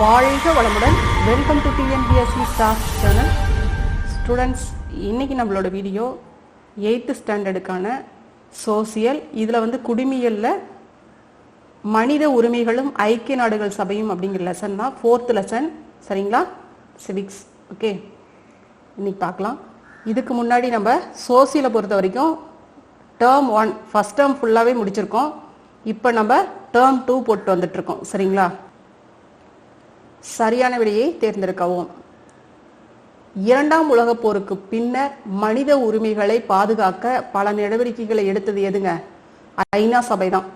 வாழ்க வளமுடன். Welcome to TNPSC staff channel students இன்னைக்கு நம்மளோட வீடியோ எயித்து ஸ்டாண்டர்டுக்கான சோசியல் இதில் வந்து குடிமியலில் மனித உரிமைகளும் ஐக்கிய நாடுகள் சபையும் அப்படிங்கிற லெசன் தான். ஃபோர்த் லெசன் சரிங்களா? சிவிக்ஸ் ஓகே இன்னைக்கு பார்க்கலாம். இதுக்கு முன்னாடி நம்ம சோசியலை பொறுத்த வரைக்கும் டேர்ம் ஒன் ஃபஸ்ட் டேர்ம் ஃபுல்லாகவே முடிச்சிருக்கோம். இப்போ நம்ம டேர்ம் டூ போட்டு வந்துட்ருக்கோம் சரிங்களா? சரியான விடையை தேர்ந்தெடுக்கவும். இரண்டாம் உலக போருக்கு பின்னர் மனித உரிமைகளை பாதுகாக்க பல நடவடிக்கைகளை எடுத்தது எதுங்க? ஐநா சபை தான்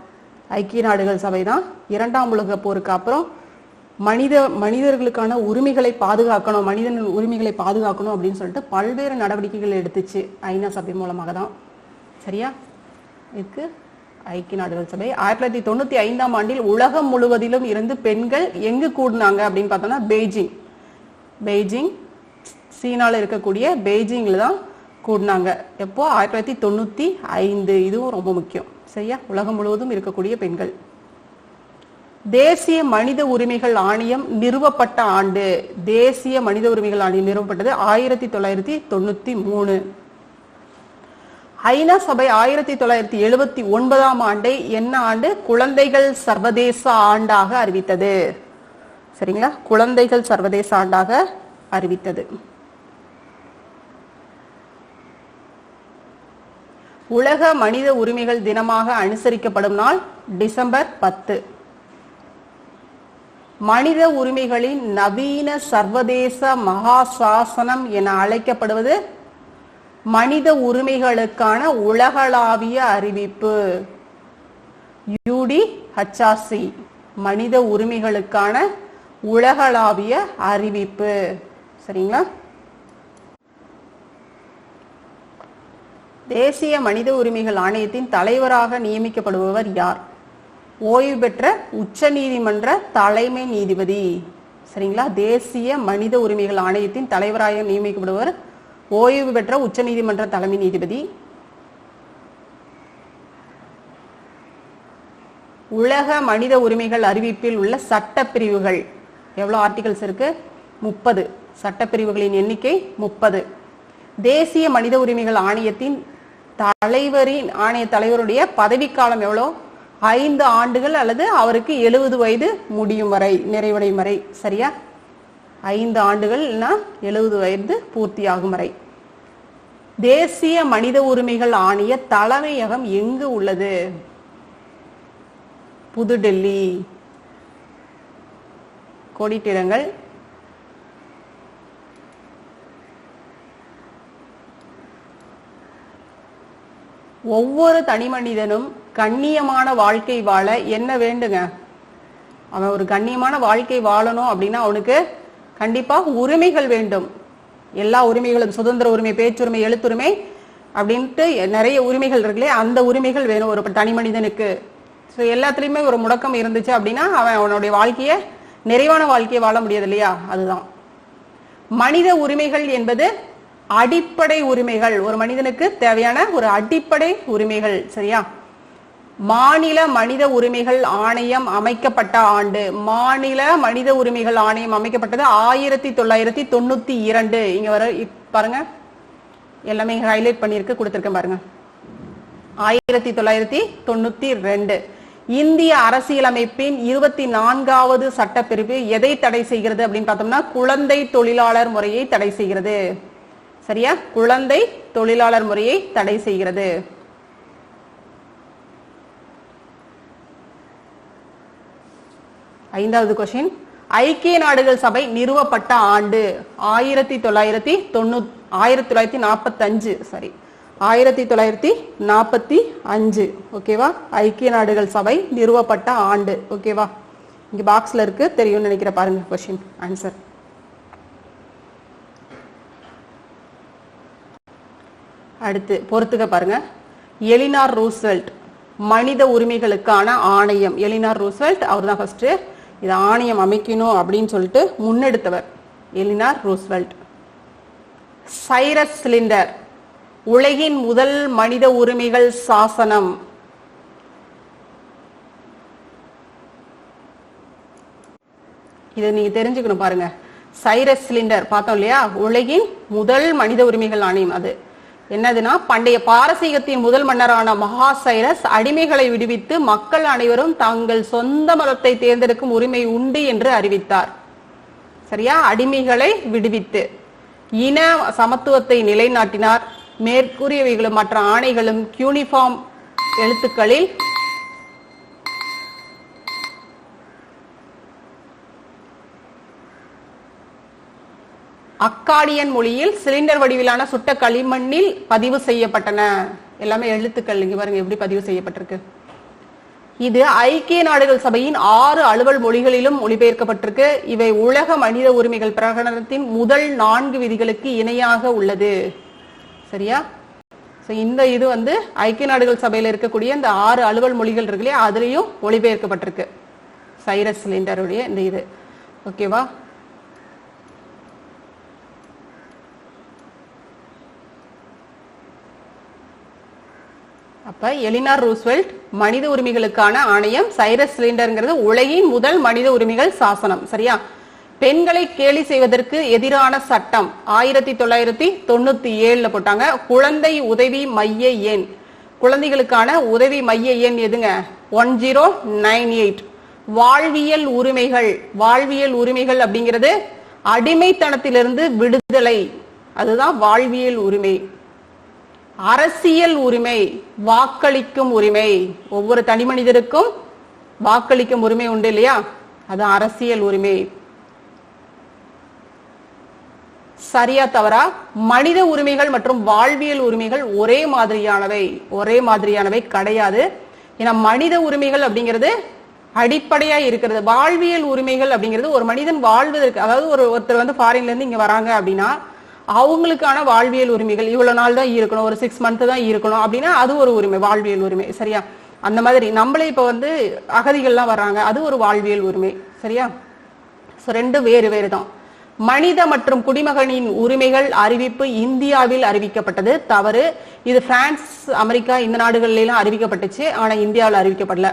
ஐக்கிய நாடுகள் சபை தான் இரண்டாம் உலக போருக்கு அப்புறம் மனித மனிதர்களுக்கான உரிமைகளை பாதுகாக்கணும் மனிதன் உரிமைகளை பாதுகாக்கணும் அப்படின்னு சொல்லிட்டு பல்வேறு நடவடிக்கைகள் எடுத்துச்சு ஐநா சபை மூலமாக தான் சரியா? இதுக்கு ஐக்கிய நாடுகள் சபை. ஆயிரத்தி தொள்ளாயிரத்தி தொண்ணூத்தி ஐந்தாம் ஆண்டில் உலகம் முழுவதிலும் இருந்து பெண்கள் எங்கு கூடினாங்க அப்படின்னு பார்த்தோம்னா பெய்ஜிங். பெய்ஜிங் சீனால இருக்கக்கூடிய பெய்ஜிங்ல தான் கூடினாங்க. எப்போ? ஆயிரத்தி தொள்ளாயிரத்தி தொண்ணூத்தி ஐந்து. இதுவும் ரொம்ப முக்கியம். சரியா? உலகம் முழுவதும் இருக்கக்கூடிய பெண்கள். தேசிய மனித உரிமைகள் ஆணையம் நிறுவப்பட்ட ஆண்டு. தேசிய மனித உரிமைகள் ஆணையம் நிறுவப்பட்டது ஆயிரத்தி தொள்ளாயிரத்தி தொண்ணூத்தி மூணு. ஐநா சபை ஆயிரத்தி தொள்ளாயிரத்தி எழுபத்தி ஒன்பதாம் ஆண்டை என்ன ஆண்டு? குழந்தைகள் சர்வதேச ஆண்டாக அறிவித்தது. சரிங்களா? குழந்தைகள் சர்வதேச ஆண்டாக அறிவித்தது. உலக மனித உரிமைகள் தினமாக அனுசரிக்கப்படும் நாள் டிசம்பர் பத்து. மனித உரிமைகளின் நவீன சர்வதேச மகா சாசனம் என அழைக்கப்படுவது மனித உரிமைகளுக்கான உலகளாவிய அறிவிப்பு. யூடி ஹச்ஆர்சி மனித உரிமைகளுக்கான உலகளாவிய அறிவிப்பு. சரிங்களா? தேசிய மனித உரிமைகள் ஆணையத்தின் தலைவராக நியமிக்கப்படுபவர் யார்? ஓய்வு பெற்ற உச்ச நீதிமன்ற தலைமை நீதிபதி. சரிங்களா? தேசிய மனித உரிமைகள் ஆணையத்தின் தலைவராக நியமிக்கப்படுபவர் ஓய்வு பெற்ற உச்ச நீதிமன்ற தலைமை நீதிபதி. உலக மனித உரிமைகள் அறிவிப்பில் உள்ள சட்டப்பிரிவுகள். எவ்வளவு ஆர்டிகல்ஸ் இருக்கு? முப்பது. சட்டப்பிரிவுகளின் எண்ணிக்கை முப்பது. தேசிய மனித உரிமைகள் ஆணையத்தின் தலைவரின் ஆணைய தலைவருடைய பதவிக்காலம் எவ்வளோ? ஐந்து ஆண்டுகள் அல்லது அவருக்கு எழுபது வயது முடியும் வரை நிறைவடையும் வரை. சரியா? ஐந்து ஆண்டுகள் இல்லைன்னா எழுபது வயது பூர்த்தியாகும் வரை. தேசிய மனித உரிமைகள் ஆணைய தலைமையகம் எங்கு உள்ளது? புதுடெல்லி. கோடிட்டிடங்கள். ஒவ்வொரு தனி மனிதனும் கண்ணியமான வாழ்க்கை வாழ என்ன வேண்டுங்க? அவன் ஒரு கண்ணியமான வாழ்க்கை வாழணும் அப்படின்னா அவனுக்கு கண்டிப்பாக உரிமைகள் வேண்டும். எல்லா உரிமைகளும் சுதந்திர உரிமை பேச்சுரிமை எழுத்துரிமை அப்படின்ட்டு நிறைய உரிமைகள் இருக்குல்லையே அந்த உரிமைகள் வேணும். ஒரு தனி மனிதனுக்கு. ஸோ எல்லாத்துலேயுமே ஒரு முடக்கம் இருந்துச்சு அப்படின்னா அவன் அவனுடைய வாழ்க்கையை நிறைவான வாழ்க்கையை வாழ முடியாது இல்லையா? அதுதான். மனித உரிமைகள் என்பது அடிப்படை உரிமைகள். ஒரு மனிதனுக்கு தேவையான ஒரு அடிப்படை உரிமைகள் சரியா? மாநில மனித உரிமைகள் ஆணையம் அமைக்கப்பட்ட ஆண்டு. மாநில மனித உரிமைகள் ஆணையம் அமைக்கப்பட்டது ஆயிரத்தி தொள்ளாயிரத்தி தொண்ணூத்தி இரண்டு. இங்க வர இப்- பாருங்க. எல்லாமே ஹைலைட் பண்ணியிருக்கு கொடுத்துருக்கேன் பாருங்க. ஆயிரத்தி தொள்ளாயிரத்தி தொண்ணூத்தி ரெண்டு. இந்திய அரசியலமைப்பின் இருபத்தி நான்காவது சட்டப்பிரிவு எதை தடை செய்கிறது அப்படின்னு பார்த்தோம்னா குழந்தை தொழிலாளர் முறையை தடை செய்கிறது. சரியா? குழந்தை தொழிலாளர் முறையை தடை செய்கிறது. ஐந்தாவது கொஸ்டின் ஐக்கிய நாடுகள் சபை நிறுவப்பட்ட ஆண்டு ஆயிரத்தி தொள்ளாயிரத்தி தொண்ணூத் ஆயிரத்தி தொள்ளாயிரத்தி நாற்பத்தஞ்சு சாரி ஆயிரத்தி தொள்ளாயிரத்தி நாற்பத்தி அஞ்சு ஓகேவா ஐக்கிய நாடுகள் சபை நிறுவப்பட்ட ஆண்டு ஓகேவா இங்க பாக்ஸ்ல இருக்கு தெரியும்னு நினைக்கிற பாருங்க கொஸ்டின் ஆன்சர் அடுத்து பொறுத்துக்க பாருங்க. எலினார் ரூஸ்வெல்ட் மனித உரிமைகளுக்கான ஆணையம். எலினார் ரூஸ்வெல்ட் அவர் தான் ஃபர்ஸ்ட் இது ஆணையம் அமைக்கணும் அப்படின்னு சொல்லிட்டு முன்னெடுத்தவர் எலினார் ரூஸ்வெல்ட். சைரஸ் சிலிண்டர் உலகின் முதல் மனித உரிமைகள் சாசனம். இதை நீங்க தெரிஞ்சுக்கணும் பாருங்க. சைரஸ் சிலிண்டர் பார்த்தோம் இல்லையா? உலகின் முதல் மனித உரிமைகள் ஆணையம் அது. என்னதுன்னா பண்டைய பாரசீகத்தின் முதல் மன்னரான மகா சைரஸ் அடிமைகளை விடுவித்து மக்கள் அனைவரும் தங்கள் சொந்த மதத்தை தேர்ந்தெடுக்கும் உரிமை உண்டு என்று அறிவித்தார். சரியா? அடிமைகளை விடுவித்து. இன சமத்துவத்தை நிலைநாட்டினார். மேற்கூறியவைகளும் மற்ற ஆணைகளும் யூனிஃபார்ம் எழுத்துக்களில் அக்காடியன் மொழியில் சிலிண்டர் வடிவிலான சுட்ட களிமண்ணில் பதிவு செய்யப்பட்டன. எல்லாமே எழுத்துக்கள் இங்க பாருங்க எப்படி பதிவு செய்யப்பட்டிருக்கு? இது ஐக்கிய நாடுகள் சபையின் ஆறு அலுவல் மொழிகளிலும் மொழிபெயர்க்கப்பட்டிருக்கு. இவை உலக மனித உரிமைகள் பிரகடனத்தின் முதல் நான்கு விதிகளுக்கு இணையாக உள்ளது. சரியா? ஸோ இந்த இது வந்து ஐக்கிய நாடுகள் சபையில் இருக்கக்கூடிய இந்த ஆறு அலுவல் மொழிகள் இருக்கு இல்லையா அதுலேயும் மொழிபெயர்க்கப்பட்டிருக்கு. சைரஸ் சிலிண்டருடைய இந்த இது. ஓகேவா அப்ப எலினார் ரூஸ்வெல்ட் மனித உரிமைகளுக்கான ஆணையம் சைரஸ் சிலிண்டர்ங்கிறது உலகின் முதல் மனித உரிமைகள் சாசனம் சரியா? பெண்களை கேலி செய்வதற்கு எதிரான சட்டம் ஆயிரத்தி தொள்ளாயிரத்தி தொண்ணூத்தி ஏழுல போட்டாங்க. குழந்தை உதவி மைய எண். குழந்தைகளுக்கான உதவி மைய எண் எதுங்க? One zero nine eight. வாழ்வியல் உரிமைகள். வாழ்வியல் உரிமைகள் அப்படிங்கிறது அடிமைத்தனத்திலிருந்து விடுதலை. அதுதான் வாழ்வியல் உரிமை. அரசியல் உரிமை வாக்களிக்கும் உரிமை. ஒவ்வொரு தனி மனிதருக்கும் வாக்களிக்கும் உரிமை உண்டு இல்லையா? அது அரசியல் உரிமை. சரியா தவறா? மனித உரிமைகள் மற்றும் வாழ்வியல் உரிமைகள் ஒரே மாதிரியானவை. ஒரே மாதிரியானவை கிடையாது. ஏன்னா மனித உரிமைகள் அப்படிங்கிறது அடிப்படையா இருக்கிறது. வாழ்வியல் உரிமைகள் அப்படிங்கிறது ஒரு மனிதன் வாழ்வதற்கு அதாவது ஒரு ஒருத்தர் வந்து ஃபாரின்ல இருந்து இங்க வராங்க அப்படின்னா அவங்களுக்கான வாழ்வியல் உரிமைகள் இவ்வளவு நாள் தான் இருக்கணும் ஒரு சிக்ஸ் மந்த் தான் இருக்கணும் அப்படின்னா அது ஒரு உரிமை வாழ்வியல் உரிமை சரியா? அந்த மாதிரி நம்மளே இப்ப வந்து அகதிகள்லாம் வர்றாங்க அது ஒரு வாழ்வியல் உரிமை சரியா? ஸோ ரெண்டு வேறு வேறு தான். மனித மற்றும் குடிமகனின் உரிமைகள் அறிவிப்பு இந்தியாவில் அறிவிக்கப்பட்டது. தவறு. இது பிரான்ஸ் அமெரிக்கா இந்த நாடுகள்ல அறிவிக்கப்பட்டுச்சு ஆனா இந்தியாவில் அறிவிக்கப்படல.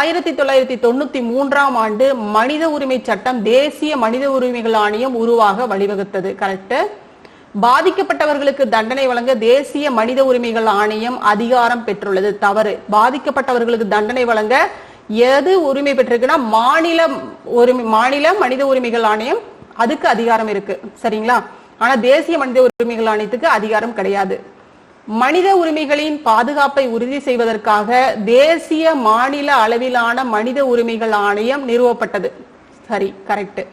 ஆயிரத்தி தொள்ளாயிரத்தி தொண்ணூத்தி மூன்றாம் ஆண்டு மனித உரிமை சட்டம் தேசிய மனித உரிமைகள் ஆணையம் உருவாக வழிவகுத்தது கரெக்ட் பாதிக்கப்பட்டவர்களுக்கு தண்டனை வழங்க தேசிய மனித உரிமைகள் ஆணையம் அதிகாரம் பெற்றுள்ளது. தவறு. பாதிக்கப்பட்டவர்களுக்கு தண்டனை வழங்க எது உரிமை பெற்றிருக்குன்னா மாநில உரிமை மாநில மனித உரிமைகள் ஆணையம் அதுக்கு அதிகாரம் இருக்கு. சரிங்களா? ஆனா தேசிய மனித உரிமைகள் ஆணையத்துக்கு அதிகாரம் கிடையாது. மனித உரிமைகளின் பாதுகாப்பை உறுதி செய்வதற்காக தேசிய மாநில அளவிலான மனித உரிமைகள் ஆணையம் நிறுவப்பட்டது. சரி கரெக்ட்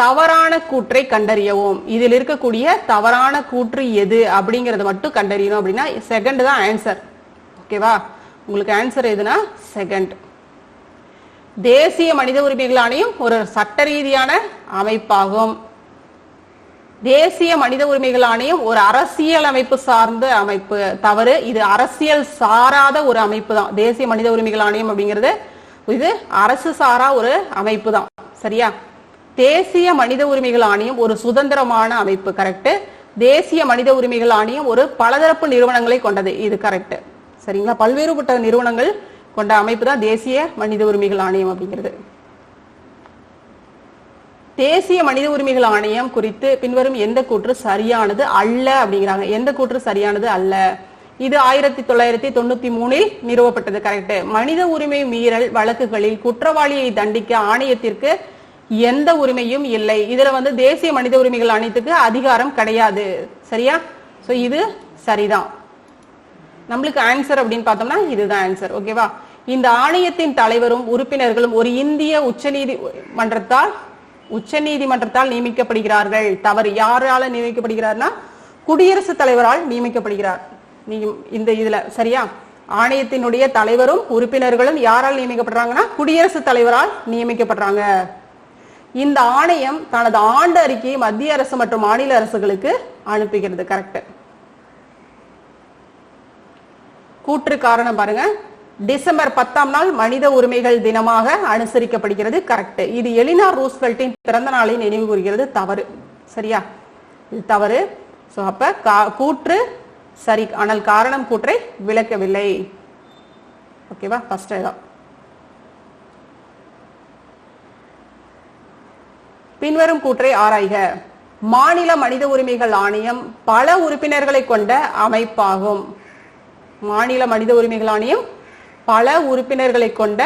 தவறான கூற்றை கண்டறியவும். இதில் இருக்கக்கூடிய தவறான கூற்று எது அப்படிங்கறத மட்டும் கண்டறியணும் அப்படின்னா செகண்ட் தான் ஆன்சர் ஓகேவா உங்களுக்கு ஆன்சர் எதுனா செகண்ட் தேசிய மனித உரிமைகள் ஆணையம் ஒரு சட்ட ரீதியான அமைப்பாகும். தேசிய மனித உரிமைகள் ஆணையம் ஒரு அரசியல் அமைப்பு சார்ந்த அமைப்பு. தவறு இது அரசியல் சாராத ஒரு அமைப்பு தான். தேசிய மனித உரிமைகள் ஆணையம் அப்படிங்கிறது இது அரசு சாரா ஒரு அமைப்பு தான். சரியா? தேசிய மனித உரிமைகள் ஆணையம் ஒரு சுதந்திரமான அமைப்பு கரெக்ட் தேசிய மனித உரிமைகள் ஆணையம் ஒரு பலதரப்பு நிறுவனங்களை கொண்டது. இது கரெக்ட் சரிங்களா? பல்வேறுபட்ட நிறுவனங்கள் கொண்ட அமைப்பு தான் தேசிய மனித உரிமைகள் ஆணையம் அப்படிங்கிறது. தேசிய மனித உரிமைகள் ஆணையம் குறித்து பின்வரும் எந்த கூற்று சரியானது அல்ல அப்படிங்கிறாங்க. எந்த கூற்று சரியானது அல்ல? இது ஆயிரத்தி தொள்ளாயிரத்தி தொண்ணூத்தி மூணில் நிறுவப்பட்டது கரெக்ட் மனித உரிமை மீறல் வழக்குகளில் குற்றவாளியை தண்டிக்க ஆணையத்திற்கு எந்த உரிமையும் இல்லை. இதுல வந்து தேசிய மனித உரிமைகள் அனைத்துக்கு அதிகாரம் கிடையாது. சரியா? சோ இது சரிதான். நம்மளுக்கு ஆன்சர் அப்படின்னு பார்த்தோம்னா இதுதான் ஆன்சர் ஓகேவா இந்த ஆணையத்தின் தலைவரும் உறுப்பினர்களும் ஒரு இந்திய உச்சநீதி மன்றத்தால் உச்ச நீதிமன்றத்தால் நியமிக்கப்படுகிறார்கள். தவறு யாரால நியமிக்கப்படுகிறார்னா குடியரசுத் தலைவரால் நியமிக்கப்படுகிறார். நீ இந்த இதுல சரியா? ஆணையத்தினுடைய தலைவரும் உறுப்பினர்களும் யாரால் நியமிக்கப்படுறாங்கன்னா குடியரசுத் தலைவரால் நியமிக்கப்படுறாங்க. இந்த ஆணையம் தனது ஆண்டு அறிக்கையை மத்திய அரசு மற்றும் மாநில அரசுகளுக்கு அனுப்புகிறது கரெக்ட் கூற்று காரணம் பாருங்க. டிசம்பர் பத்தாம் நாள் மனித உரிமைகள் தினமாக அனுசரிக்கப்படுகிறது கரெக்ட் இது எலினா ரூஸ்வெல்ட்டின் பிறந்த நாளை நினைவு கூறுகிறது தவறு. சரியா? இது தவறு. ஸோ அப்ப கா- கூற்று சரி ஆனால் காரணம் கூற்றை விளக்கவில்லை. ஓகேவா ஃபர்ஸ்ட் தான் பின்வரும் கூற்றை ஆராய்க. மாநில மனித உரிமைகள் ஆணையம் பல உறுப்பினர்களை கொண்ட அமைப்பாகும். மாநில மனித உரிமைகள் ஆணையம் பல உறுப்பினர்களை கொண்ட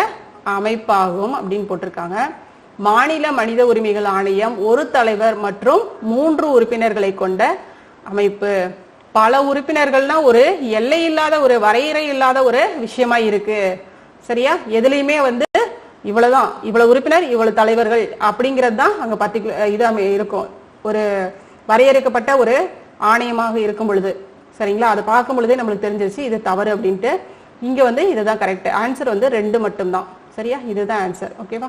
அமைப்பாகும் அப்படின்னு போட்டிருக்காங்க. மாநில மனித உரிமைகள் ஆணையம் ஒரு தலைவர் மற்றும் மூன்று உறுப்பினர்களை கொண்ட அமைப்பு. பல உறுப்பினர்கள்னா ஒரு எல்லை இல்லாத ஒரு வரையறை இல்லாத ஒரு விஷயமா இருக்கு. சரியா? எதுலையுமே வந்து இவ்வளவுதான் இவ்வளவு உறுப்பினர் இவ்வளவு தலைவர்கள் அப்படிங்கிறது தான் அங்க பர்டிகுலர் இது இருக்கும். ஒரு வரையறுக்கப்பட்ட ஒரு ஆணையமாக இருக்கும் பொழுது. சரிங்களா? அதை பார்க்கும் பொழுதே நம்மளுக்கு தெரிஞ்சிருச்சு இது தவறு அப்படின்ட்டு. இங்க வந்து இதுதான் கரெக்ட் ஆன்சர் வந்து ரெண்டு மட்டும்தான். சரியா? இதுதான் ஆன்சர் ஓகேவா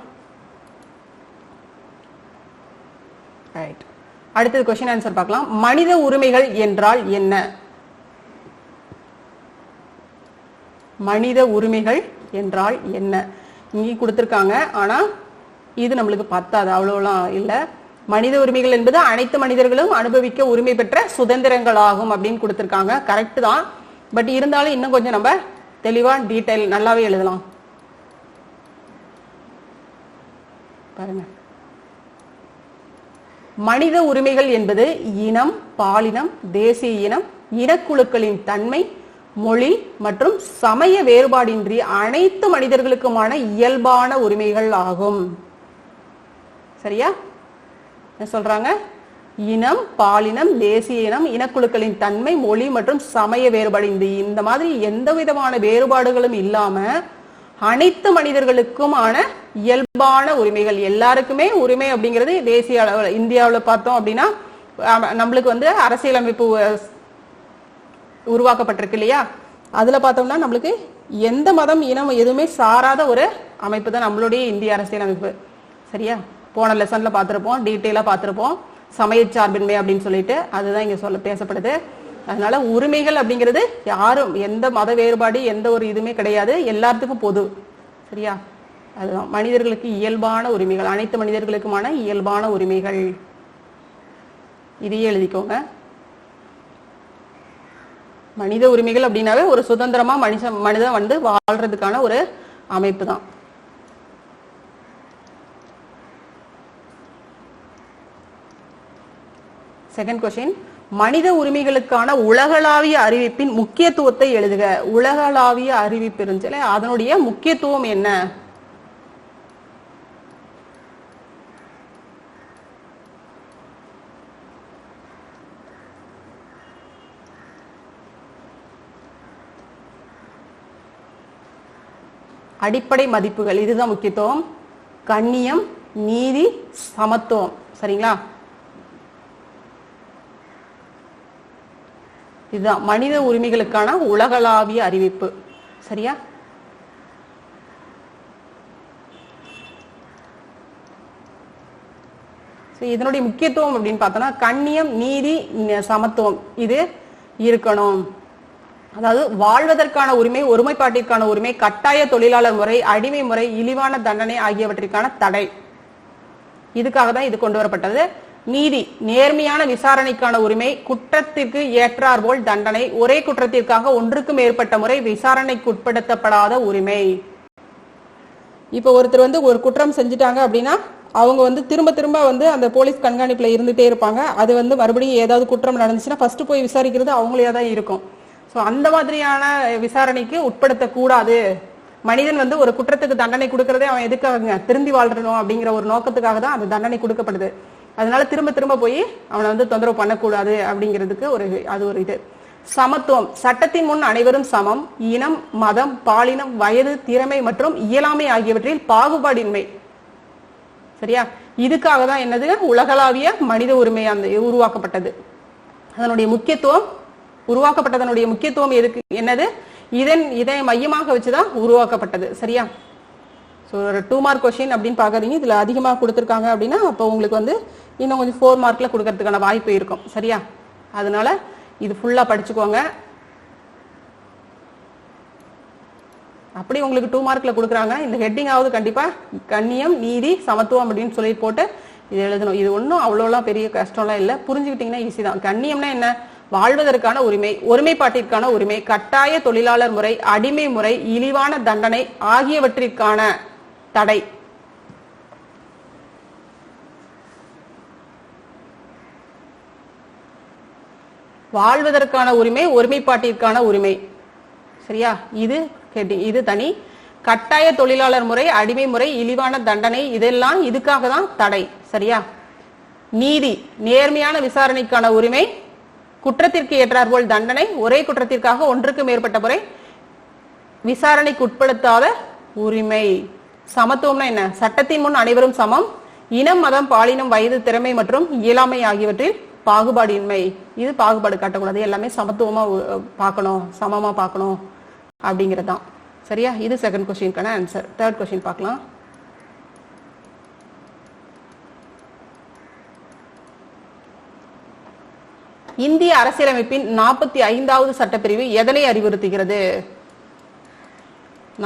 ரைட் அடுத்தது கொஸ்டின் ஆன்சர் பார்க்கலாம். மனித உரிமைகள் என்றால் என்ன? மனித உரிமைகள் என்றால் என்ன? இங்கே கொடுத்துருக்காங்க. ஆனால் இது நம்மளுக்கு பத்தாது. அவ்வளோலாம் இல்லை. மனித உரிமைகள் என்பது அனைத்து மனிதர்களும் அனுபவிக்க உரிமை பெற்ற சுதந்திரங்கள் ஆகும் அப்படின்னு கொடுத்துருக்காங்க. கரெக்டு தான். பட் இருந்தாலும் இன்னும் கொஞ்சம் நம்ம தெளிவாக டீட்டெயில் நல்லாவே எழுதலாம். பாருங்க. மனித உரிமைகள் என்பது இனம் பாலினம் தேசிய இனம் இனக்குழுக்களின் தன்மை மொழி மற்றும் சமய வேறுபாடின்றி அனைத்து மனிதர்களுக்குமான இயல்பான உரிமைகள் ஆகும். சரியா? என்ன சொல்றாங்க? இனம் பாலினம் தேசிய இனம் இனக்குழுக்களின் தன்மை மொழி மற்றும் சமய வேறுபாடு இந்த இந்த மாதிரி எந்த விதமான வேறுபாடுகளும் இல்லாம அனைத்து மனிதர்களுக்குமான இயல்பான உரிமைகள். எல்லாருக்குமே உரிமை அப்படிங்கிறது தேசிய அளவில் இந்தியாவில் பார்த்தோம் அப்படின்னா நம்மளுக்கு வந்து அரசியலமைப்பு உருவாக்கப்பட்டிருக்கு இல்லையா? அதுல பார்த்தோம்னா நம்மளுக்கு எந்த மதம் இனம் எதுவுமே சாராத ஒரு அமைப்பு தான் நம்மளுடைய இந்திய அரசியல் அமைப்பு. சரியா? போன லெசன்ல பார்த்துருப்போம் டீட்டெயிலா பார்த்துருப்போம். சமய சார்பின்மை அப்படின்னு சொல்லிட்டு அதுதான் இங்க சொல்ல பேசப்படுது. அதனால உரிமைகள் அப்படிங்கிறது யாரும் எந்த மத வேறுபாடு எந்த ஒரு இதுவுமே கிடையாது. எல்லாத்துக்கும் பொது. சரியா? அதுதான். மனிதர்களுக்கு இயல்பான உரிமைகள் அனைத்து மனிதர்களுக்குமான இயல்பான உரிமைகள். இதையே எழுதிக்கோங்க. மனித உரிமைகள் அப்படின்னாவே ஒரு சுதந்திரமா மனுஷன் மனிதன் வந்து வாழ்றதுக்கான ஒரு அமைப்பு தான் செகண்ட் கொஸ்டின் மனித உரிமைகளுக்கான உலகளாவிய அறிவிப்பின் முக்கியத்துவத்தை எழுதுக. உலகளாவிய அறிவிப்பு இருந்துச்சுல அதனுடைய முக்கியத்துவம் என்ன? அடிப்படை மதிப்புகள் இதுதான் முக்கியத்துவம். கண்ணியம் நீதி சமத்துவம். சரிங்களா? இதுதான் மனித உரிமைகளுக்கான உலகளாவிய அறிவிப்பு. சரியா? இதனுடைய முக்கியத்துவம் அப்படின்னு பார்த்தோம்னா கண்ணியம் நீதி சமத்துவம். இது இருக்கணும். அதாவது வாழ்வதற்கான உரிமை ஒருமைப்பாட்டிற்கான உரிமை கட்டாய தொழிலாளர் முறை அடிமை முறை இழிவான தண்டனை ஆகியவற்றிற்கான தடை. இதுக்காக தான் இது கொண்டு வரப்பட்டது. நீதி நேர்மையான விசாரணைக்கான உரிமை குற்றத்திற்கு ஏற்றார்போல் தண்டனை ஒரே குற்றத்திற்காக ஒன்றுக்கு மேற்பட்ட முறை விசாரணைக்கு உட்படுத்தப்படாத உரிமை. இப்போ ஒருத்தர் வந்து ஒரு குற்றம் செஞ்சுட்டாங்க அப்படின்னா அவங்க வந்து திரும்ப திரும்ப வந்து அந்த போலீஸ் கண்காணிப்புல இருந்துட்டே இருப்பாங்க. அது வந்து மறுபடியும் ஏதாவது குற்றம் நடந்துச்சுன்னா ஃபர்ஸ்ட் போய் விசாரிக்கிறது அவங்களே தான் இருக்கும். ஸோ அந்த மாதிரியான விசாரணைக்கு உட்படுத்தக்கூடாது. மனிதன் வந்து ஒரு குற்றத்துக்கு தண்டனை கொடுக்கறதே அவன் எதுக்காக திருந்தி வாழ்றணும் அப்படிங்கிற ஒரு நோக்கத்துக்காக தான் அந்த தண்டனை கொடுக்கப்படுது. அதனால திரும்ப திரும்ப போய் அவனை வந்து தொந்தரவு பண்ணக்கூடாது அப்படிங்கிறதுக்கு ஒரு அது ஒரு இது. சமத்துவம். சட்டத்தின் முன் அனைவரும் சமம். இனம் மதம் பாலினம் வயது திறமை மற்றும் இயலாமை ஆகியவற்றில் பாகுபாடின்மை. சரியா? இதுக்காக தான் என்னது? உலகளாவிய மனித உரிமை அந்த உருவாக்கப்பட்டது. அதனுடைய முக்கியத்துவம் உருவாக்கப்பட்டதனுடைய முக்கியத்துவம் எதுக்கு? என்னது? இதன் இதை மையமாக வச்சுதான் உருவாக்கப்பட்டது. சரியா? ஸோ ஒரு டூ மார்க் கொஷின் அப்படின்னு பார்க்குறீங்க இதில் அதிகமாக கொடுத்துருக்காங்க அப்படின்னா அப்போ உங்களுக்கு வந்து இன்னும் கொஞ்சம் ஃபோர் மார்க்கில் கொடுக்கறதுக்கான வாய்ப்பு இருக்கும். சரியா? அதனால இது ஃபுல்லாக படிச்சுக்கோங்க. அப்படி உங்களுக்கு டூ மார்க்கில் கொடுக்குறாங்க. இந்த ஹெட்டிங்காவது கண்டிப்பாக கண்டிப்பா கண்ணியம் நீதி சமத்துவம் அப்படின்னு சொல்லி போட்டு இது எழுதணும். இது ஒன்றும் அவ்வளோலாம் பெரிய கஷ்டம்லாம் இல்லை. புரிஞ்சுக்கிட்டீங்கன்னா ஈஸி தான். கண்ணியம்னா என்ன? வாழ்வதற்கான உரிமை ஒருமைப்பாட்டிற்கான உரிமை கட்டாய தொழிலாளர் முறை அடிமை முறை இழிவான தண்டனை ஆகியவற்றிற்கான தடை. வாழ்வதற்கான உரிமை ஒருமைப்பாட்டிற்கான உரிமை. சரியா? இது இது தனி. கட்டாய தொழிலாளர் முறை அடிமை முறை இழிவான தண்டனை இதெல்லாம் இதுக்காக தான் தடை. சரியா? நீதி நேர்மையான விசாரணைக்கான உரிமை குற்றத்திற்கு ஏற்றாற்போல் தண்டனை ஒரே குற்றத்திற்காக ஒன்றுக்கு மேற்பட்ட முறை விசாரணைக்கு உட்படுத்தாத உரிமை. சமத்துவம்னா என்ன? சட்டத்தின் முன் அனைவரும் சமம். இனம் மதம் பாலினம் வயது திறமை மற்றும் இயலாமை ஆகியவற்றில் பாகுபாடின்மை. இது பாகுபாடு காட்டக்கூடாது. எல்லாமே சமத்துவமா பார்க்கணும். சமமா பார்க்கணும். அப்படிங்கிறது தான் சரியா? இது செகண்ட் கொஸ்டின்கான ஆன்சர் தேர்ட் கொஸ்டின் பார்க்கலாம். இந்திய அரசியலமைப்பின் நாற்பத்தி ஐந்தாவது சட்டப்பிரிவு எதனை அறிவுறுத்துகிறது?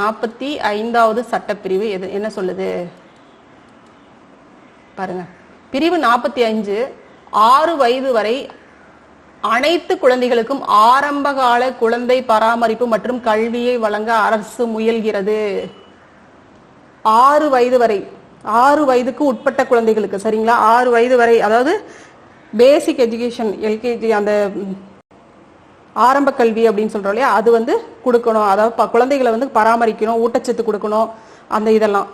நாற்பத்தி ஐந்தாவது சட்டப்பிரிவு எது என்ன சொல்லுது? பாருங்க. பிரிவு நாற்பத்தி அஞ்சு ஆறு வயது வரை அனைத்து குழந்தைகளுக்கும் ஆரம்பகால குழந்தை பராமரிப்பு மற்றும் கல்வியை வழங்க அரசு முயல்கிறது. ஆறு வயது வரை ஆறு வயதுக்கு உட்பட்ட குழந்தைகளுக்கு சரிங்களா? ஆறு வயது வரை அதாவது பேசிக் எஜுகேஷன் எல்கேஜி அந்த ஆரம்ப கல்வி அப்படின்னு சொல்கிறோம் இல்லையா? அது வந்து கொடுக்கணும். அதாவது குழந்தைகளை வந்து பராமரிக்கணும் ஊட்டச்சத்து கொடுக்கணும் அந்த இதெல்லாம்.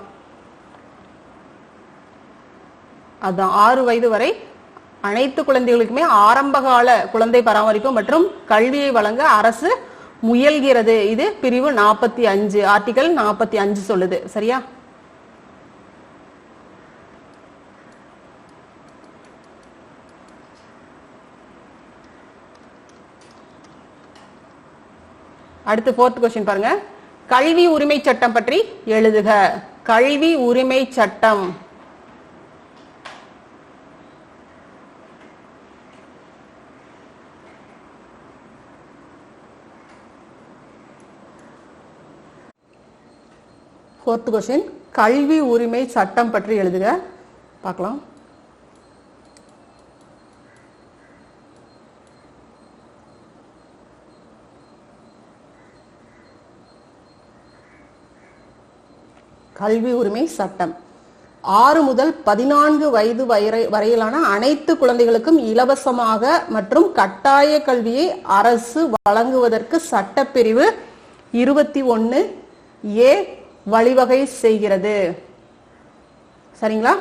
அதுதான் ஆறு வயது வரை அனைத்து குழந்தைகளுக்குமே ஆரம்பகால குழந்தை பராமரிப்பு மற்றும் கல்வியை வழங்க அரசு முயல்கிறது. இது பிரிவு நாற்பத்தி அஞ்சு ஆர்டிகல் நாற்பத்தி அஞ்சு சொல்லுது. சரியா? அடுத்து ஃபோர்த் கொஸ்டின் பாருங்க. கல்வி உரிமை சட்டம் பற்றி எழுதுக. கல்வி உரிமை சட்டம். ஃபோர்த் கொஸ்டின் கல்வி உரிமை சட்டம் பற்றி எழுதுக. பார்க்கலாம். கல்வி உரிமை சட்டம். ஆறு முதல் பதினான்கு வயது வரை வரையிலான அனைத்து குழந்தைகளுக்கும் இலவசமாக மற்றும் கட்டாய கல்வியை அரசு வழங்குவதற்கு சட்டப்பிரிவு இருபத்தி ஒன்று ஏ வழிவகை செய்கிறது. சரிங்களா?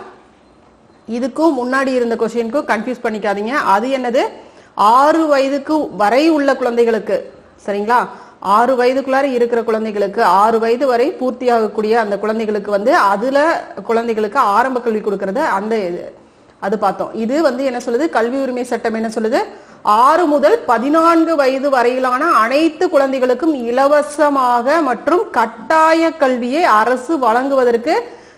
இதுக்கும் முன்னாடி இருந்த கொஸ்டினுக்கும் கன்ஃபியூஸ் பண்ணிக்காதீங்க. அது என்னது? ஆறு வயதுக்கு வரை உள்ள குழந்தைகளுக்கு. சரிங்களா? ஆறு வயதுக்குள்ளார இருக்கிற குழந்தைகளுக்கு ஆறு வயது வரை பூர்த்தியாகக்கூடிய அந்த குழந்தைகளுக்கு வந்து அதுல குழந்தைகளுக்கு ஆரம்ப கல்வி கொடுக்கறது அந்த இது. அது பார்த்தோம். இது வந்து என்ன சொல்லுது? கல்வி உரிமை சட்டம் என்ன சொல்லுது? ஆறு முதல் பதினான்கு வயது வரையிலான அனைத்து குழந்தைகளுக்கும் இலவசமாக மற்றும் கட்டாய கல்வியை அரசு வழங்குவதற்கு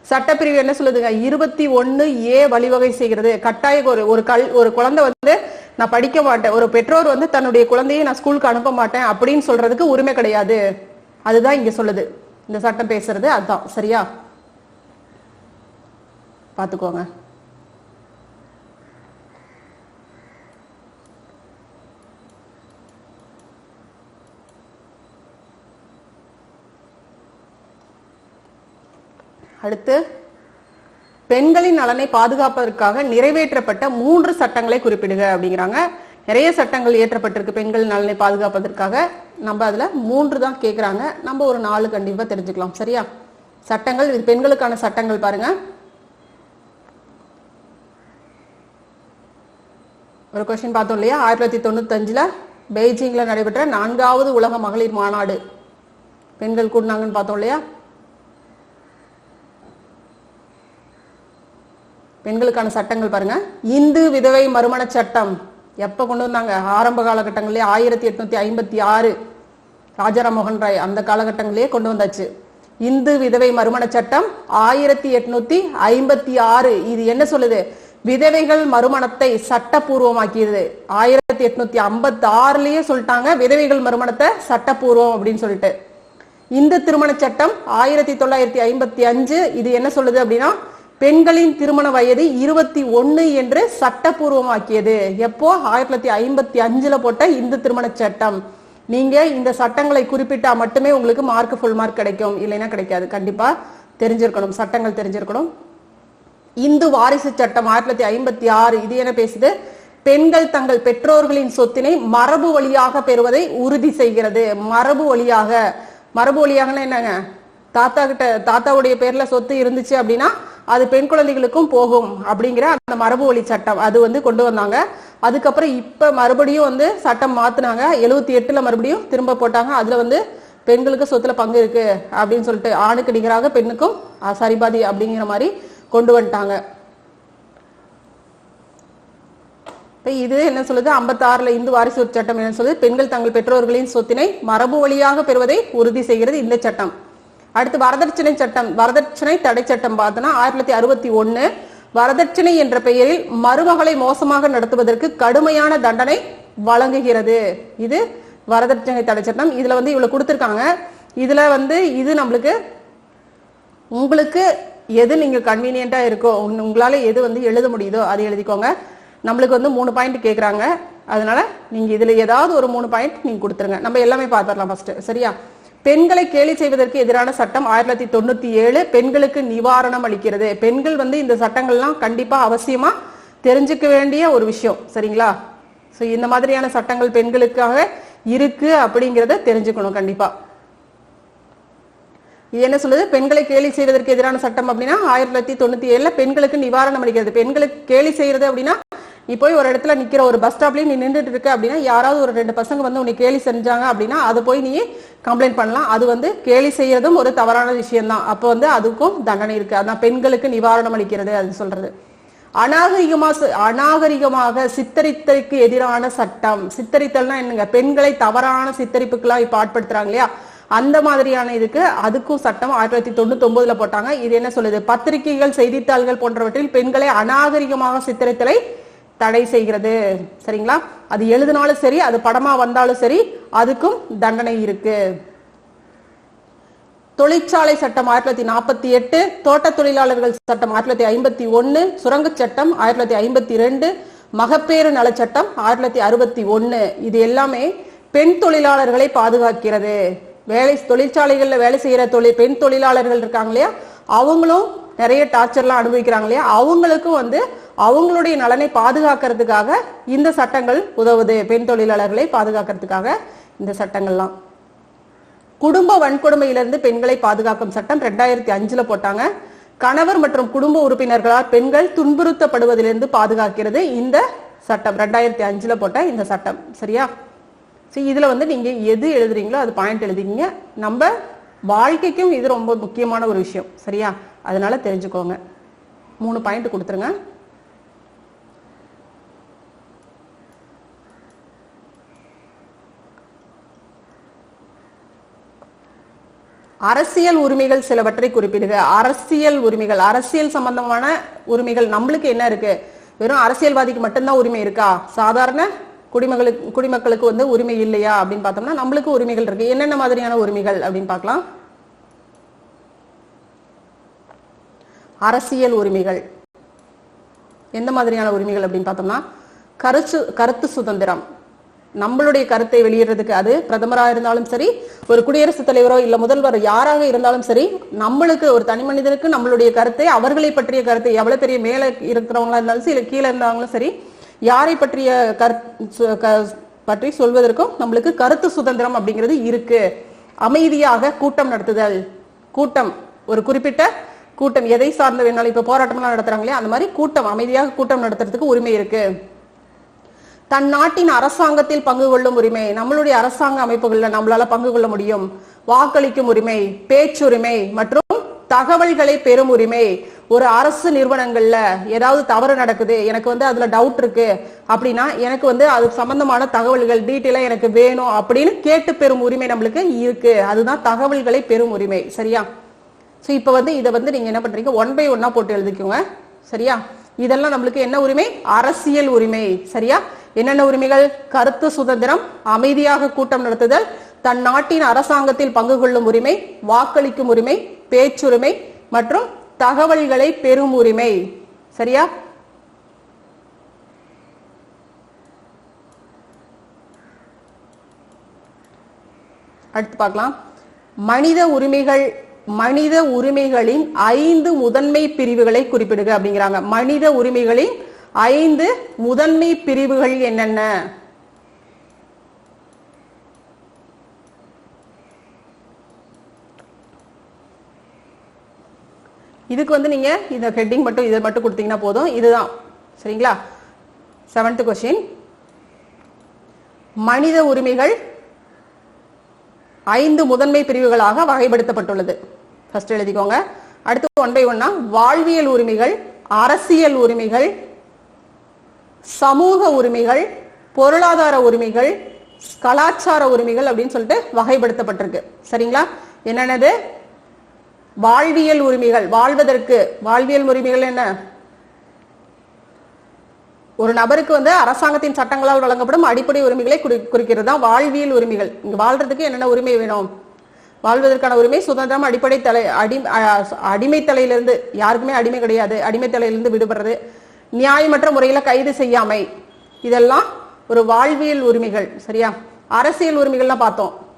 சட்டப்பிரிவு என்ன சொல்லுதுங்க? இருபத்தி ஒன்னு ஏ வழிவகை செய்கிறது. கட்டாய ஒரு ஒரு கல் ஒரு குழந்தை வந்து நான் படிக்க மாட்டேன். ஒரு பெற்றோர் வந்து தன்னுடைய குழந்தையை நான் ஸ்கூலுக்கு அனுப்ப மாட்டேன் அப்படின்னு சொல்றதுக்கு உரிமை கிடையாது. அதுதான் இங்க சொல்லுது. இந்த சட்டம் பேசுறது அதுதான். சரியா? பாத்துக்கோங்க அடுத்து பெண்களின் நலனை பாதுகாப்பதற்காக நிறைவேற்றப்பட்ட மூன்று சட்டங்களை குறிப்பிடுக அப்படிங்கிறாங்க. நிறைய சட்டங்கள் இயற்றப்பட்டிருக்கு பெண்கள் நலனை பாதுகாப்பதற்காக. நம்ம அதுல மூன்று தான் கேட்குறாங்க நம்ம ஒரு நாலு கண்டிப்பா தெரிஞ்சுக்கலாம். சரியா? சட்டங்கள் இது பெண்களுக்கான சட்டங்கள் பாருங்க. ஒரு கொஸ்டின் பார்த்தோம் இல்லையா? ஆயிரத்தி தொள்ளாயிரத்தி தொண்ணூத்தஞ்சுல பெய்ஜிங்ல நடைபெற்ற நான்காவது உலக மகளிர் மாநாடு. பெண்கள் கூடினாங்கன்னு பார்த்தோம் இல்லையா? பெண்களுக்கான சட்டங்கள் பாருங்க. இந்து விதவை மறுமண சட்டம் எப்ப கொண்டு வந்தாங்க? ஆரம்ப காலகட்டங்களிலே ஆயிரத்தி எட்நூத்தி ஐம்பத்தி ஆறு ராஜாராம் மோகன் ராய் அந்த காலகட்டங்களிலே கொண்டு வந்தாச்சு. இந்து விதவை மறுமண சட்டம் ஆயிரத்தி எட்நூத்தி ஐம்பத்தி ஆறு. இது என்ன சொல்லுது? விதவைகள் மறுமணத்தை சட்டப்பூர்வமாக்கியது. ஆயிரத்தி எட்நூத்தி ஐம்பத்தி ஆறுலயே சொல்லிட்டாங்க விதவைகள் மறுமணத்தை சட்டப்பூர்வம் அப்படின்னு சொல்லிட்டு. இந்து திருமண சட்டம் ஆயிரத்தி தொள்ளாயிரத்தி ஐம்பத்தி அஞ்சு. இது என்ன சொல்லுது அப்படின்னா பெண்களின் திருமண வயது இருபத்தி ஒன்னு என்று சட்டப்பூர்வமாக்கியது. எப்போ? ஆயிரத்தி தொள்ளாயிரத்தி ஐம்பத்தி அஞ்சுல போட்ட இந்த திருமண சட்டம். நீங்க இந்த சட்டங்களை குறிப்பிட்டா மட்டுமே உங்களுக்கு மார்க் ஃபுல் மார்க் கிடைக்கும். இல்லைன்னா கிடைக்காது. கண்டிப்பா தெரிஞ்சிருக்கணும். சட்டங்கள் தெரிஞ்சிருக்கணும். இந்து வாரிசு சட்டம் ஆயிரத்தி தொள்ளாயிரத்தி ஐம்பத்தி ஆறு இது என்ன பேசுது? பெண்கள் தங்கள் பெற்றோர்களின் சொத்தினை மரபு வழியாக பெறுவதை உறுதி செய்கிறது. மரபு வழியாக. மரபு வழியாகன்னா என்னங்க? தாத்தா கிட்ட தாத்தாவுடைய பேர்ல சொத்து இருந்துச்சு அப்படின்னா அது பெண் குழந்தைகளுக்கும் போகும் அப்படிங்கிற அந்த மரபு வழி சட்டம் அது வந்து கொண்டு வந்தாங்க. அதுக்கப்புறம் இப்ப மறுபடியும் வந்து சட்டம் மாத்தினாங்க. எழுபத்தி எட்டுல மறுபடியும் திரும்ப போட்டாங்க. அதுல வந்து பெண்களுக்கு சொத்துல பங்கு இருக்கு அப்படின்னு சொல்லிட்டு ஆணுக்கு நிகராக பெண்ணுக்கும் சரிபாதி அப்படிங்கிற மாதிரி கொண்டு வந்துட்டாங்க. இப்போ இது என்ன சொல்லுது? 56 இந்து வாரிசு சட்டம் என்ன சொல்லுது. பெண்கள் தங்கள் பெற்றோர்களின் சொத்தினை மரபு வழியாக பெறுவதை உறுதி செய்கிறது இந்த சட்டம். அடுத்து வரதட்சணை சட்டம் வரதட்சணை தடை சட்டம் பார்த்தோன்னா ஆயிரத்தி தொள்ளாயிரத்தி அறுபத்தி ஒன்று வரதட்சணை என்ற பெயரில் மருமகளை மோசமாக நடத்துவதற்கு கடுமையான தண்டனை வழங்குகிறது. இது வரதட்சணை தடை சட்டம். இதுல வந்து இவ்வளவு கொடுத்திருக்காங்க. இதுல வந்து இது நம்மளுக்கு உங்களுக்கு எது நீங்க கன்வீனியன்ட்டா இருக்கோ உங்களால எது வந்து எழுத முடியுதோ அது எழுதிக்கோங்க. நம்மளுக்கு வந்து மூணு பாயிண்ட் கேக்குறாங்க. அதனால நீங்க இதுல ஏதாவது ஒரு மூணு பாயிண்ட் நீங்க கொடுத்துருங்க. நம்ம எல்லாமே பார்த்துடலாம் ஃபர்ஸ்ட் சரியா? பெண்களை கேலி செய்வதற்கு எதிரான சட்டம் ஆயிரத்தி தொள்ளாயிரத்தி தொண்ணூத்தி ஏழு. பெண்களுக்கு நிவாரணம் அளிக்கிறது. பெண்கள் வந்து இந்த சட்டங்கள்லாம் கண்டிப்பா அவசியமா தெரிஞ்சுக்க வேண்டிய ஒரு விஷயம். சரிங்களா? சோ இந்த மாதிரியான சட்டங்கள் பெண்களுக்காக இருக்கு அப்படிங்கறத தெரிஞ்சுக்கணும் கண்டிப்பா. இது என்ன சொல்லுது? பெண்களை கேலி செய்வதற்கு எதிரான சட்டம் அப்படின்னா ஆயிரத்தி தொள்ளாயிரத்தி தொண்ணூத்தி ஏழுல பெண்களுக்கு நிவாரணம் அளிக்கிறது. பெண்களுக்கு கேலி செய்யறது அப்படின்னா நீ போய் ஒரு இடத்துல நிக்கிற ஒரு பஸ் ஸ்டாப்லயும் நீ நின்றுட்டு இருக்க அப்படின்னா யாராவது ஒரு ரெண்டு பசங்க வந்து உன்னை கேலி செஞ்சாங்க அப்படின்னா அதை போய் நீ கம்ப்ளைண்ட் பண்ணலாம். அது வந்து கேலி செய்யறதும் ஒரு தவறான விஷயம் தான் அப்போ வந்து அதுக்கும் தண்டனை இருக்கு. அதான் பெண்களுக்கு நிவாரணம் அளிக்கிறது அது சொல்றது. அநாகரிகமா அநாகரிகமாக சித்தரித்தலுக்கு எதிரான சட்டம். சித்தரித்தல்னா என்னங்க? பெண்களை தவறான சித்தரிப்புக்கெல்லாம் இப்ப ஆட்படுத்துறாங்க இல்லையா? அந்த மாதிரியான இதுக்கு அதுக்கும் சட்டம் ஆயிரத்தி தொள்ளாயிரத்தி தொண்ணூத்தி ஒன்பதுல போட்டாங்க. இது என்ன சொல்லுது? பத்திரிகைகள் செய்தித்தாள்கள் போன்றவற்றில் பெண்களை அநாகரிகமாக சித்தரித்தலை தடை செய்கிறது. சரிங்களா? அது எழுதினாலும் சரி அது படமா வந்தாலும் சரி அதுக்கும் தண்டனை இருக்கு. தொழிற்சாலை சட்டம் ஆயிரத்தி தொள்ளாயிரத்தி நாற்பத்தி எட்டு தோட்ட தொழிலாளர்கள் சட்டம் ஆயிரத்தி தொள்ளாயிரத்தி ஐம்பத்தி ஒன்னு சுரங்க சட்டம் ஆயிரத்தி தொள்ளாயிரத்தி ஐம்பத்தி ரெண்டு மகப்பேறு நலச் சட்டம் ஆயிரத்தி தொள்ளாயிரத்தி அறுபத்தி ஒன்னு. இது எல்லாமே பெண் தொழிலாளர்களை பாதுகாக்கிறது. வேலை தொழிற்சாலைகள்ல வேலை செய்யற தொழில் பெண் தொழிலாளர்கள் இருக்காங்க இல்லையா? அவங்களும் நிறைய டார்ச்சர்லாம் அனுபவிக்கிறாங்க இல்லையா? அவங்களுக்கும் வந்து அவங்களுடைய நலனை பாதுகாக்கிறதுக்காக இந்த சட்டங்கள் உதவுது. பெண் தொழிலாளர்களை பாதுகாக்கிறதுக்காக இந்த சட்டங்கள்லாம். குடும்ப வன்கொடுமையிலிருந்து பெண்களை பாதுகாக்கும் சட்டம் ரெண்டாயிரத்தி அஞ்சுல போட்டாங்க. கணவர் மற்றும் குடும்ப உறுப்பினர்களால் பெண்கள் துன்புறுத்தப்படுவதிலிருந்து பாதுகாக்கிறது இந்த சட்டம். ரெண்டாயிரத்தி அஞ்சுல போட்ட இந்த சட்டம். சரியா? சரி இதுல வந்து நீங்க எது எழுதுறீங்களோ அது பாயிண்ட் எழுதிங்க நம்ம வாழ்க்கைக்கும் இது ரொம்ப முக்கியமான ஒரு விஷயம். சரியா? அதனால தெரிஞ்சுக்கோங்க. மூணு பாயிண்ட் கொடுத்துருங்க. அரசியல் உரிமைகள் சிலவற்றை குறிப்பிடுக. அரசியல் உரிமைகள் அரசியல் சம்பந்தமான உரிமைகள் நம்மளுக்கு என்ன இருக்கு? வெறும் அரசியல்வாதிக்கு மட்டும்தான் உரிமை இருக்கா? சாதாரண குடிமகளுக்கு குடிமக்களுக்கு வந்து உரிமை இல்லையா அப்படின்னு பார்த்தோம்னா நம்மளுக்கு உரிமைகள் இருக்கு. என்னென்ன மாதிரியான உரிமைகள் அப்படின்னு பார்க்கலாம். அரசியல் உரிமைகள். எந்த மாதிரியான உரிமைகள் அப்படின்னு பார்த்தோம்னா கருத்து கருத்து சுதந்திரம். நம்மளுடைய கருத்தை வெளியிடுறதுக்கு அது பிரதமரா இருந்தாலும் சரி ஒரு குடியரசுத் தலைவரோ இல்ல முதல்வர் யாராக இருந்தாலும் சரி நம்மளுக்கு ஒரு தனி மனிதனுக்கு நம்மளுடைய கருத்தை அவர்களை பற்றிய கருத்தை எவ்வளவு பெரிய மேல இருக்கிறவங்களா இருந்தாலும் சரி இல்ல கீழே இருந்தாங்களும் சரி யாரை பற்றிய கரு பற்றி சொல்வதற்கும் நம்மளுக்கு கருத்து சுதந்திரம் அப்படிங்கிறது இருக்கு. அமைதியாக கூட்டம் நடத்துதல். கூட்டம் ஒரு குறிப்பிட்ட கூட்டம் எதை சார்ந்த வேணாலும் இப்ப போராட்டம்லாம் நடத்துறாங்களே அந்த மாதிரி கூட்டம் அமைதியாக கூட்டம் நடத்துறதுக்கு உரிமை இருக்கு. தன் நாட்டின் அரசாங்கத்தில் பங்கு கொள்ளும் உரிமை நம்மளுடைய அரசாங்க அமைப்புகளில் நம்மளால பங்கு கொள்ள முடியும். வாக்களிக்கும் உரிமை பேச்சுரிமை மற்றும் தகவல்களை பெறும் உரிமை. ஒரு அரசு நிறுவனங்கள்ல ஏதாவது தவறு நடக்குது எனக்கு வந்து அதுல டவுட் இருக்கு அப்படின்னா எனக்கு வந்து அது சம்பந்தமான தகவல்கள் டீட்டெயிலா எனக்கு வேணும் அப்படின்னு கேட்டு பெறும் உரிமை நம்மளுக்கு இருக்கு. அதுதான் தகவல்களை பெறும் உரிமை. சரியா? சோ இப்ப வந்து இதை வந்து நீங்க என்ன பண்றீங்க? ஒன் பை ஒன்னா போட்டு எழுதிக்கோங்க. சரியா? இதெல்லாம் நம்மளுக்கு என்ன உரிமை? அரசியல் உரிமை. சரியா? என்னென்ன உரிமைகள்? கருத்து சுதந்திரம் அமைதியாக கூட்டம் நடத்துதல் தன் நாட்டின் அரசாங்கத்தில் பங்கு கொள்ளும் உரிமை வாக்களிக்கும் உரிமை பேச்சுரிமை மற்றும் தகவல்களை பெறும் உரிமை. சரியா? அடுத்து பார்க்கலாம். மனித உரிமைகள் மனித உரிமைகளின் ஐந்து முதன்மை பிரிவுகளை குறிப்பிடுக அப்படிங்கிறாங்க. மனித உரிமைகளின் ஐந்து முதன்மை பிரிவுகள் என்னென்ன? இதுக்கு வந்து நீங்க இந்த ஹெட்டிங் மட்டும் இதை மட்டும் கொடுத்தீங்கன்னா போதும். இதுதான். சரிங்களா? செவன்த் கொஸ்டின் மனித உரிமைகள் ஐந்து முதன்மை பிரிவுகளாக வகைப்படுத்தப்பட்டுள்ளது. ஃபர்ஸ்ட் எழுதிக்கோங்க. அடுத்து ஒன் பை ஒன்னா வாழ்வியல் உரிமைகள் அரசியல் உரிமைகள் சமூக உரிமைகள் பொருளாதார உரிமைகள் கலாச்சார உரிமைகள் அப்படின்னு சொல்லிட்டு வகைப்படுத்தப்பட்டிருக்கு. சரிங்களா? என்னென்னது? வாழ்வியல் உரிமைகள். வாழ்வதற்கு வாழ்வியல் உரிமைகள் என்ன? ஒரு நபருக்கு வந்து அரசாங்கத்தின் சட்டங்களால் வழங்கப்படும் அடிப்படை உரிமைகளை குறி- குறிக்கிறது தான் வாழ்வியல் உரிமைகள். இங்க வாழ்றதுக்கு என்னென்ன உரிமை வேணும்? வாழ்வதற்கான உரிமை சுதந்திரம் அடிப்படை தலை அடி அடிமை தலையிலிருந்து யாருக்குமே அடிமை கிடையாது. அடிமை தலையிலிருந்து விடுபடுறது. நியாயமற்ற முறையில் கைது செய்யாமை. இதெல்லாம் ஒரு வாழ்வியல் உரிமைகள் சரியா? அரசியல் உரிமைகள்லாம் பார்த்தோம்.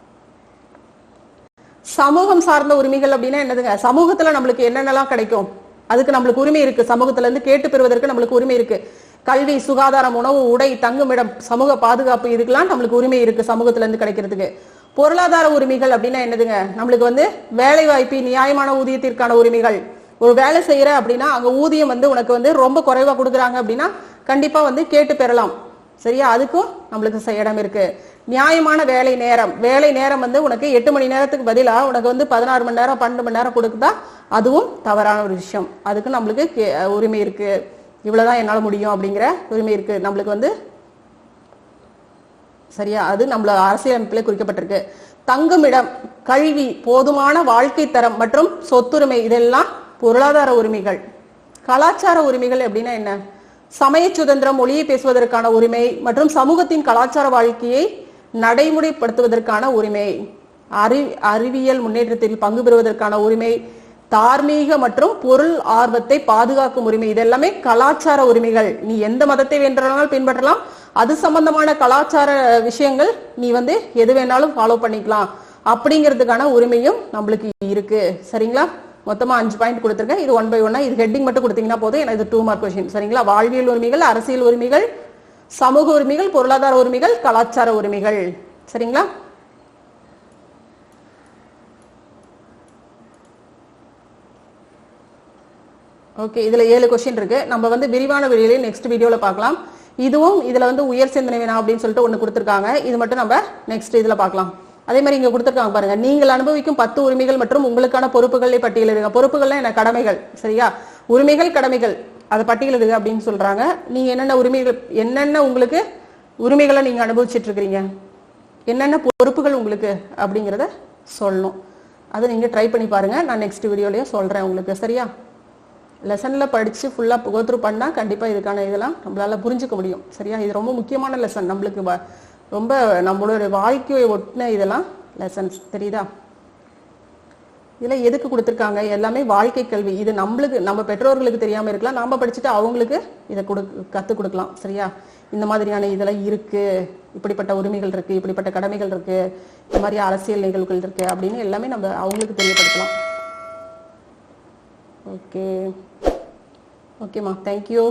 சமூகம் சார்ந்த உரிமைகள் அப்படின்னா என்னதுங்க? சமூகத்துல நம்மளுக்கு என்னென்னலாம் கிடைக்கும்? அதுக்கு நம்மளுக்கு உரிமை இருக்கு. சமூகத்துல இருந்து கேட்டு பெறுவதற்கு நம்மளுக்கு உரிமை இருக்கு. கல்வி சுகாதாரம் உணவு உடை தங்குமிடம் சமூக பாதுகாப்பு இதுக்கெல்லாம் நம்மளுக்கு உரிமை இருக்கு சமூகத்துல இருந்து கிடைக்கிறதுக்கு. பொருளாதார உரிமைகள் அப்படின்னா என்னதுங்க? நம்மளுக்கு வந்து வேலை வாய்ப்பு நியாயமான ஊதியத்திற்கான உரிமைகள். ஒரு வேலை செய்யற அப்படின்னா அங்க ஊதியம் வந்து உனக்கு வந்து ரொம்ப குறைவா கொடுக்குறாங்க அப்படின்னா கண்டிப்பா வந்து கேட்டு பெறலாம். சரியா? அதுக்கும் நம்மளுக்கு ச- இடம் இருக்கு. நியாயமான வேலை நேரம். வேலை நேரம் வந்து உனக்கு எட்டு மணி நேரத்துக்கு பதிலா உனக்கு வந்து பதினாறு மணி நேரம் பன்னெண்டு மணி நேரம் கொடுக்குதா அதுவும் தவறான ஒரு விஷயம். அதுக்கு நம்மளுக்கு கே- உரிமை இருக்கு. இவ்வளவுதான் என்னால முடியும் அப்படிங்கிற உரிமை இருக்கு. நம்மளுக்கு வந்து சரியா? அது நம்மள அரசியலமைப்பில் குறிக்கப்பட்டிருக்கு. தங்குமிடம் கல்வி போதுமான வாழ்க்கை தரம் மற்றும் சொத்துரிமை இதெல்லாம் பொருளாதார உரிமைகள். கலாச்சார உரிமைகள் அப்படின்னா என்ன? சமய சுதந்திரம் மொழியை பேசுவதற்கான உரிமை மற்றும் சமூகத்தின் கலாச்சார வாழ்க்கையை நடைமுறைப்படுத்துவதற்கான உரிமை. அறி அறிவியல் முன்னேற்றத்தில் பங்கு பெறுவதற்கான உரிமை. தார்மீக மற்றும் பொருள் ஆர்வத்தை பாதுகாக்கும் உரிமை. இதெல்லாமே கலாச்சார உரிமைகள். நீ எந்த மதத்தை வேண்டுமானாலும் பின்பற்றலாம். அது சம்பந்தமான கலாச்சார விஷயங்கள் நீ வந்து எது வேணாலும் ஃபாலோ பண்ணிக்கலாம். அப்படிங்கிறதுக்கான உரிமையும் நம்மளுக்கு இருக்கு. சரிங்களா? மொத்தமா அஞ்சு பாயிண்ட் கொடுத்துருக்கேன். இது ஒன் பை ஒன்னா இது ஹெட்டிங் மட்டும் கொடுத்தீங்கன்னா போதும். எனக்கு இது டூ மார்க் கொஸ்டின் சரிங்களா? வாழ்வியல் உரிமைகள் அரசியல் உரிமைகள் சமூக உரிமைகள் பொருளாதார உரிமைகள் கலாச்சார உரிமைகள். சரிங்களா? ஓகே இதுல ஏழு கொஸ்டின் இருக்கு. நம்ம வந்து விரிவான வெளியிலே நெக்ஸ்ட் வீடியோல பார்க்கலாம். இதுவும் இதுல வந்து உயர் சிந்தனை வேணாம் அப்படின்னு சொல்லிட்டு ஒன்னு கொடுத்துருக்காங்க. இது மட்டும் நம்ம நெக்ஸ்ட் இதுல பார்க்கலாம். அதே மாதிரி இங்க கொடுத்துருக்காங்க பாருங்க. நீங்கள் அனுபவிக்கும் பத்து உரிமைகள் மற்றும் உங்களுக்கான பொறுப்புகளை பட்டியலிடுங்க பொறுப்புகள்லாம் என்ன? கடமைகள். சரியா? உரிமைகள் கடமைகள். அதை பட்டியலிடுங்க அப்படின்னு சொல்றாங்க. நீங்க என்னென்ன உரிமைகள் என்னென்ன உங்களுக்கு உரிமைகளை நீங்க அனுபவிச்சிட்டு இருக்கிறீங்க? என்னென்ன பொறுப்புகள் உங்களுக்கு அப்படிங்கிறத சொல்லணும். அதை நீங்க ட்ரை பண்ணி பாருங்க. நான் நெக்ஸ்ட் வீடியோலயே சொல்றேன் உங்களுக்கு. சரியா? லெசன்ல படிச்சு ஃபுல்லா கோத்ரூ பண்ணா கண்டிப்பா இதுக்கான இதெல்லாம் நம்மளால புரிஞ்சுக்க முடியும். சரியா? இது ரொம்ப முக்கியமான லெசன் நம்மளுக்கு ரொம்ப நம்மளோட வாழ்க்கையை ஒட்டின இதெல்லாம் லெசன்ஸ் தெரியுதா? இதெல்லாம் எதுக்கு கொடுத்துருக்காங்க? எல்லாமே வாழ்க்கை கல்வி. இது நம்மளுக்கு நம்ம பெற்றோர்களுக்கு தெரியாமல் இருக்கலாம். நம்ம படிச்சுட்டு அவங்களுக்கு இதை கொடு கற்றுக் கொடுக்கலாம். சரியா? இந்த மாதிரியான இதெல்லாம் இருக்குது இப்படிப்பட்ட உரிமைகள் இருக்குது இப்படிப்பட்ட கடமைகள் இருக்குது இந்த மாதிரி அரசியல் நிகழ்வுகள் இருக்குது அப்படின்னு எல்லாமே நம்ம அவங்களுக்கு தெரியப்படுத்தலாம். ஓகே ஓகேம்மா தேங்க்யூ